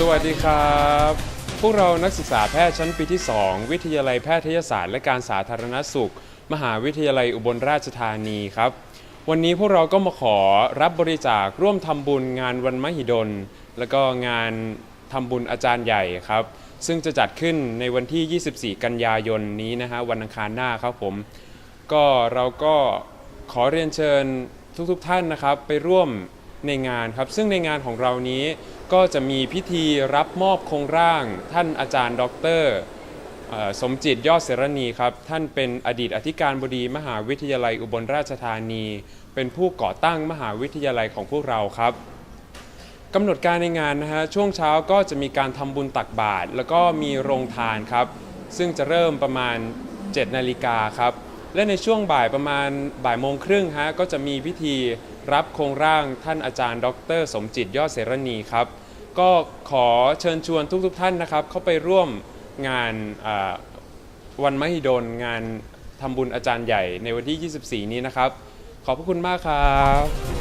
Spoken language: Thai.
สวัสดีครับ พวกเรานักศึกษาแพทย์ชั้นปีที่ 2 วิทยาลัยแพทยศาสตร์และการสาธารณสุข มหาวิทยาลัยอุบลราชธานีครับ วันนี้พวกเราก็มาขอรับบริจาคร่วมทำบุญงานวันมหิดล แล้วก็งานทำบุญอาจารย์ใหญ่ครับ ซึ่งจะจัดขึ้นในวันที่ 24 กันยายนนี้นะฮะวันอังคารหน้าครับผม ก็เราก็ขอเรียนเชิญทุกๆทท่านนะครับ ไปร่วม ในงานครับ ซึ่งในงานของเรานี้ก็จะมีพิธีรับมอบโครงร่าง ท่านอาจารย์ ดรสมจิตยอดเสรณีครับ ท่านเป็นอดีตอธิการบดีมหาวิทยาลัยอุบลราชธานี เป็นผู้ก่อตั้งมหาวิทยาลัยของพวกเราครับกำหนดการในงานนะฮะช่วงเช้าก็จะมีการทำบุญตักบาตรแล้วก็มีโรงทานครับ ซึ่งจะเริ่มประมาณ 7 นาฬิกาครับ และในช่วงบ่ายประมาณบ่ายโมงครึ่งฮะก็จะมีพิธีรับโครงร่างท่านอาจารย์ ดร สมจิตยอดเสรณีครับ ก็ขอเชิญชวนทุกๆทท่านนะครับ เข้าไปร่วมงานวันมหิดลงานทำบุญอาจารย์ใหญ่ในวันที่ 24 นี้นะครับ ขอบพระคุณมากครับ